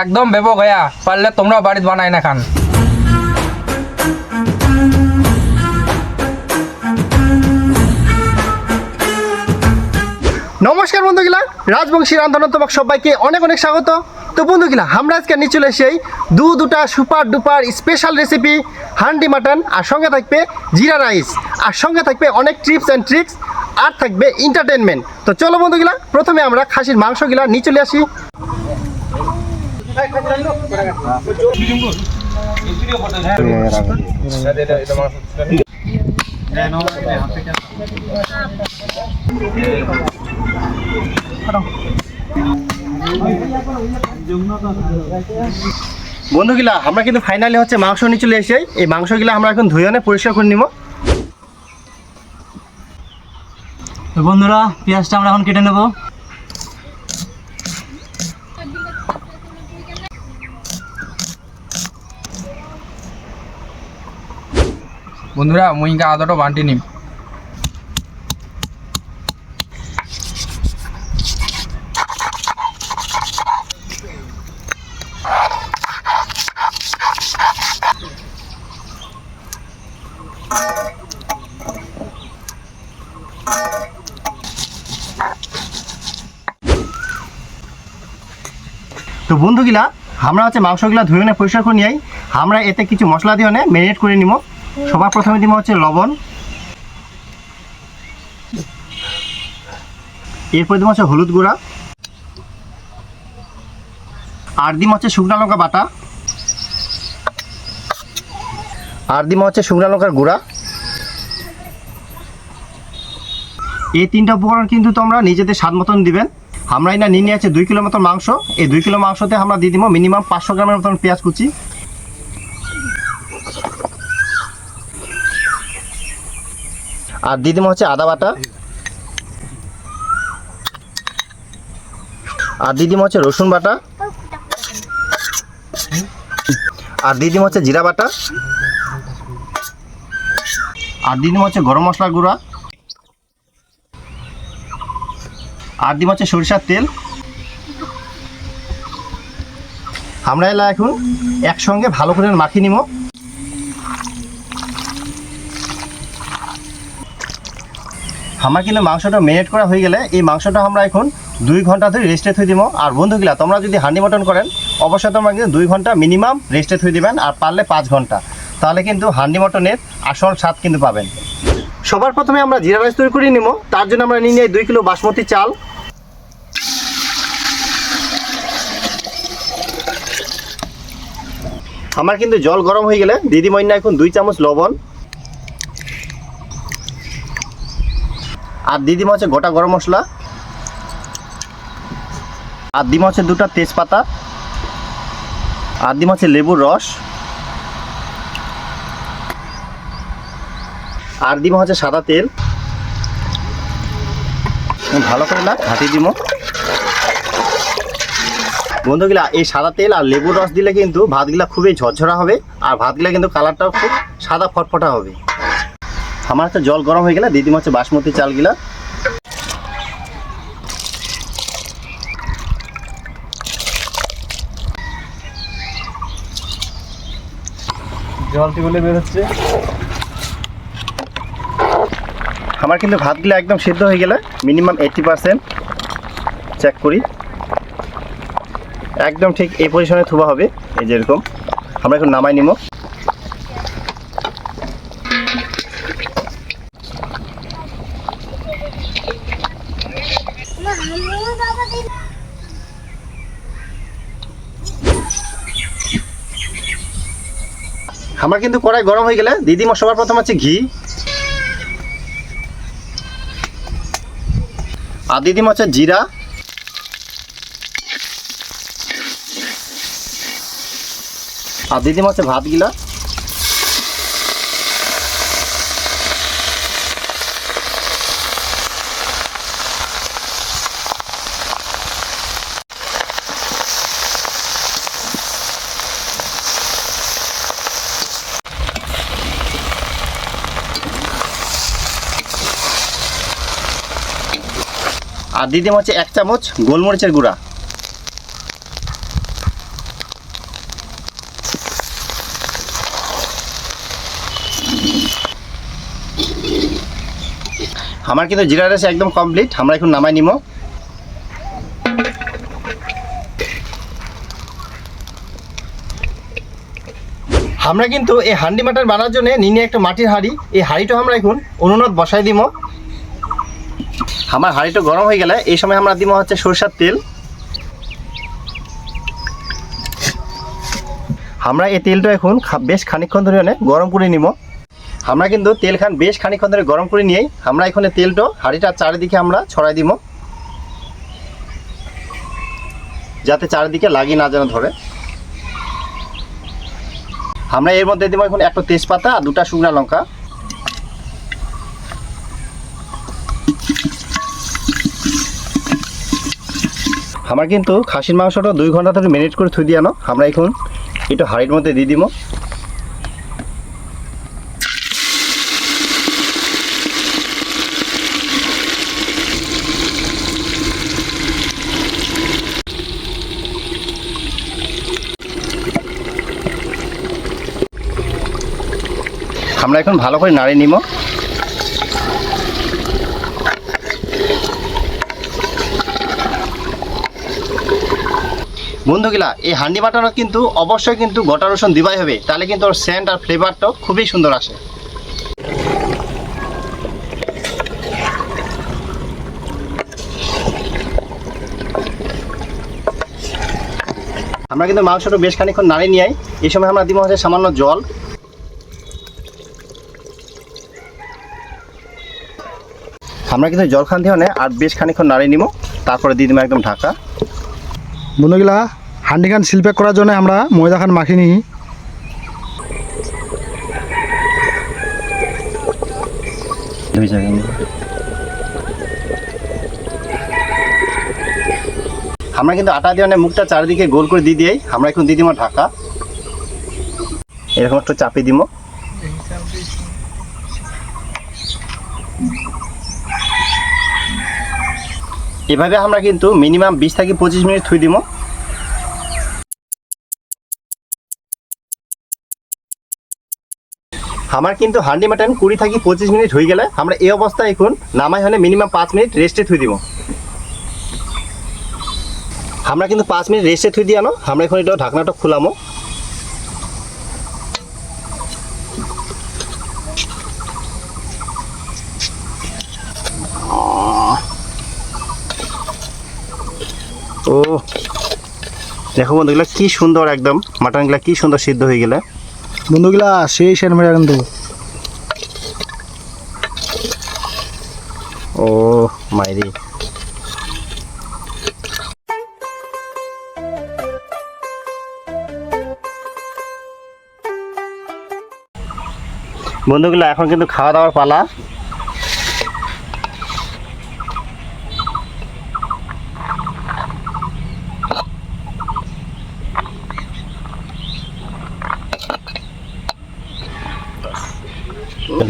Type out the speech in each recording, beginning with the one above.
একদম বেবক হয়া পারলে তোমরা বাড়িতে বানাই না খান। নমস্কার বন্ধুগুলা রাজবংশী রান্ধন তোমাকে সবাইকে অনেক অনেক স্বাগত। তো বন্ধুগুলা, আমরা আজকে নিয়ে চলে এসেই দু দুটা super duper special recipe handi mutton, আর সঙ্গে থাকবে জিরা রাইস। আর সঙ্গে থাকবে অনেক ট্রিপস অ্যান্ড ট্রিক্স আর থাকবে এন্টারটেনমেন্ট তো চলো বন্ধুগুলা, প্রথমে আমরা খাসির মাংসগুলা নিয়ে চলে আসি। বন্ধুগুলা, আমরা কিন্তু ফাইনালি হচ্ছে মাংস নিয়ে চলে এসে, এই মাংসগুলা আমরা এখন ধুয়ে পরিষ্কার করে নিব। বন্ধুরা, পেঁয়াজটা আমরা এখন কেটে নেব। বন্ধুরা মুইকা আদাটো বান্টি নিম। তো বন্ধুগুলা, আমরা হচ্ছে মাংসগুলা ধুয়ে নিয়ে পরিষ্কার করে নিয়ে আমরা এতে কিছু মশলা দিয়ে ম্যারিনেট করে নিব সবার প্রথমে দিব হচ্ছে লবণ। এরপর দিব হচ্ছে হলুদ গুঁড়া। আর দিব হচ্ছে শুকনো লঙ্কা বাটা। আর দিব হচ্ছে শুকনা লঙ্কার গুঁড়া। এই তিনটা উপকরণ কিন্তু তোমরা নিজেদের স্বাদ মতন দিবেন। আমরা নিয়ে নিয়ে আছে দুই কিলো মতন মাংস। এই দুই কিলো মাংসতে আমরা দিয়ে দিব মিনিমাম পাঁচশো গ্রামের মতন পেঁয়াজ কুচি। আর দিয়ে দিব হচ্ছে আদা বাটা। আর দিয়ে দিব হচ্ছে রসুন বাটা। আর দিয়ে দিব হচ্ছে জিরা বাটা। আর দিয়ে দিব হচ্ছে গরম মশলা গুঁড়া। আর দিব হচ্ছে সরিষার তেল। আমরা এলা এখন একসঙ্গে ভালো করে মাখিয়ে নিব। আমার কিন্তু মাংসটা মেরিনেট করা হয়ে গেলে এই মাংসটা আমরা এখন দুই ঘণ্টা ধরে রেস্টে থুই দিব। আর বন্ধুগুলা, তোমরা যদি হান্ডি মটন করেন, অবশ্যই তোমরা কিন্তু দুই ঘণ্টা মিনিমাম রেস্টে থুই দিবেন আর পারলে পাঁচ ঘণ্টা। তাহলে কিন্তু হান্ডি মটনের আসল স্বাদ কিন্তু পাবেন। সবার প্রথমে আমরা জিরা রাইস তৈরি করে নিব। তার জন্য আমরা নিয়ে নিই দুই কিলো বাসমতি চাল। আমার কিন্তু জল গরম হয়ে গেলে দিদি মইনা এখন দুই চামচ লবণ। আর দিদি হচ্ছে গোটা গরম মশলা। আর দিম হচ্ছে দুটা তেজপাতা। আর দিম হচ্ছে লেবুর রস। আর দিম হচ্ছে সাদা তেল। ভালো করে না ঘাটি দিব। বন্ধুগুলা, এই সাদা তেল আর লেবুর রস দিলে কিন্তু ভাতগুলা খুবই ঝরঝরা হবে। আর ভাতগুলা কিন্তু কালারটাও খুব সাদা ফটফটা হবে। আমার হচ্ছে জল গরম হয়ে গেলে দিদিম হচ্ছে বাসমতি চালগুলা। জলটি বলে বেরোচ্ছে আমার কিন্তু ভাতগুলো একদম সিদ্ধ হয়ে গেলে মিনিমাম এইটটি পার্সেন্ট চেক করি। একদম ঠিক এই পজিশনে থুবা হবে এই যেরকম আমরা এখন নামাই নিব আমার কিন্তু কড়াই গরম হয়ে গেলে দিদিমা সবার প্রথম হচ্ছে ঘি। আর দিদিমা হচ্ছে জিরা। আর দিদিমা হচ্ছে ভাতগুলা। আর দিয়ে দিলাম হচ্ছে এক চামচ গোলমরিচের গুঁড়া। আমার কিন্তু জিরা রাইস একদম কমপ্লিট আমরা এখন নামাই নিব আমরা কিন্তু এই হান্ডি মাটার বানার জন্য নিয়ে একটা মাটির হাড়ি, এই হাড়িটা আমরা এখন অনুনাদ বসাই দিব আমার হাঁড়িটা গরম হয়ে গেলে এই সময় আমরা দিব হচ্ছে সরষার তেল। আমরা এই তেলটা এখন বেশ খানিকক্ষণ ধরে গরম করে নিব। আমরা কিন্তু তেল খান বেশ খানিকক্ষণ ধরে গরম করে নিয়েই আমরা এখানে তেলটা হাঁড়িটা চারিদিকে আমরা ছড়াই দিব। যাতে চারিদিকে লাগি না যেন ধরে। আমরা এর মধ্যে দিব এখন একটা তেজপাতা আর দুটা শুকনো লঙ্কা। আমার কিন্তু খাসির মাংসটা দুই ঘণ্টা ধরে ম্যারিনেট করে থুই দিয়ে আনো। আমরা এখন এটা হাঁড়ির মধ্যে দিয়ে দিব। আমরা এখন ভালো করে নাড়িয়ে নিব। বন্ধুগুলা, এই হান্ডি বাটানো কিন্তু অবশ্যই কিন্তু গোটা রসুন দিবাই হবে। তাহলে কিন্তু ওর সেন্ট আর ফ্লেভারটা খুবই সুন্দর আসে। আমরা কিন্তু মাংসটা বেশ খানিক্ষণ নাড়িয়ে নিয়ে এই সময় আমরা দিব হচ্ছে সামান্য জল। আমরা কিন্তু জল খান দিয়ে আর বেশ খানিক্ষণ নাড়িয়ে নিব। তারপরে দিয়ে দিব একদম ঢাকা। বন্ধুগুলা হান্ডি খান শিল্পে করার জন্য আমরা ময়দা খান মাখি নিই। আমরা কিন্তু আটা দিয়ে মুখটা চারিদিকে গোল করে দিয়ে দিই আমরা এখন দিয়ে দিব ঢাকা। এরকম একটু চাপিয়ে দিব এভাবে আমরা কিন্তু মিনিমাম বিশ থেকে পঁচিশ মিনিট থুই দিব আমার কিন্তু হান্ডি মাটন কুড়ি থেকে পঁচিশ মিনিট হয়ে গেলে আমরা এই অবস্থায় এখন নামাই হলে মিনিমাম পাঁচ মিনিট রেস্টে থুই দিব আমরা কিন্তু পাঁচ মিনিট রেস্টে থুই দিয়ে আনো আমরা এখন এটা ঢাকনাটা খুলামো। ও। দেখো বন্ধুগুলা কি সুন্দর একদম। মাটনগুলো কি সুন্দর সিদ্ধ হয়ে গেলে। বন্ধুগুলা সেই সেন মেরা কিন্তু ও মাইরি বন্ধুগুলো এখন কিন্তু খাওয়া দাওয়ার পালা।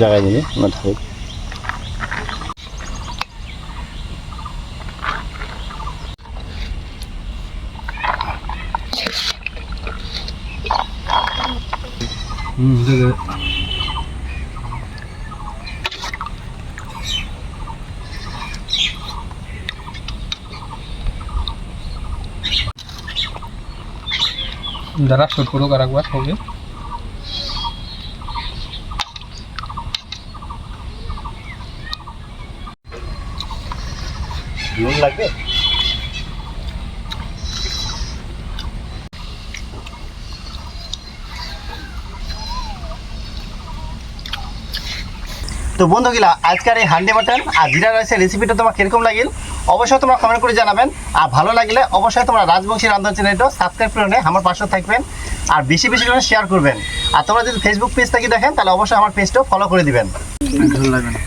জায়গায় দিবি না থাকুক হুম যারা শুট করুক একবার হবে। নুন লাগবে? তো বন্ধুগুলা, আজকের এই হান্ডি মাটন আর জিরা রাইসের রেসিপিটা তোমার কীরকম লাগিল? অবশ্যই তোমরা কমেন্ট করে জানাবেন। আর ভালো লাগলে অবশ্যই তোমরা রাজবংশী রান্ধন চ্যানেলটা সাবস্ক্রাইব করে আমার পাশে থাকবেন। আর বেশি বেশি করে শেয়ার করবেন। আর তোমরা যদি ফেসবুক পেজ থেকে দেখেন, তাহলে অবশ্যই আমার পেজটাও ফলো করে দিবেন ভালো লাগবে না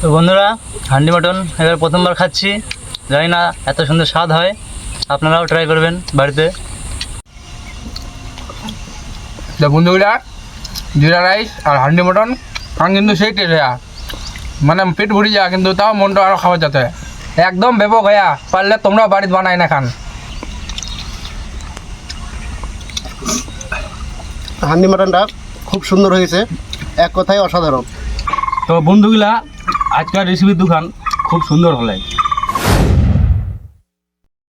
তো বন্ধুরা হান্ডি মটন এবার প্রথমবার খাচ্ছি। জানি না এত সুন্দর স্বাদ হয়। আপনারাও ট্রাই করবেন বাড়িতে। তো বন্ধুগুলা জিরা রাইস আর হান্ডি মটন খান কিন্তু সেই টেস্ট হয়া মানে পেট ভরি যা কিন্তু তাও মনটা আরও খাওয়া যেতে একদম ব্যাপক হয়া পারলে তোমরাও বাড়িতে বানাই না খান। হান্ডি মাটনটা খুব সুন্দর হয়েছে। এক কথায় অসাধারণ। তো বন্ধুগুলা আজকের রেসিপির দোকান খুব সুন্দর হলে।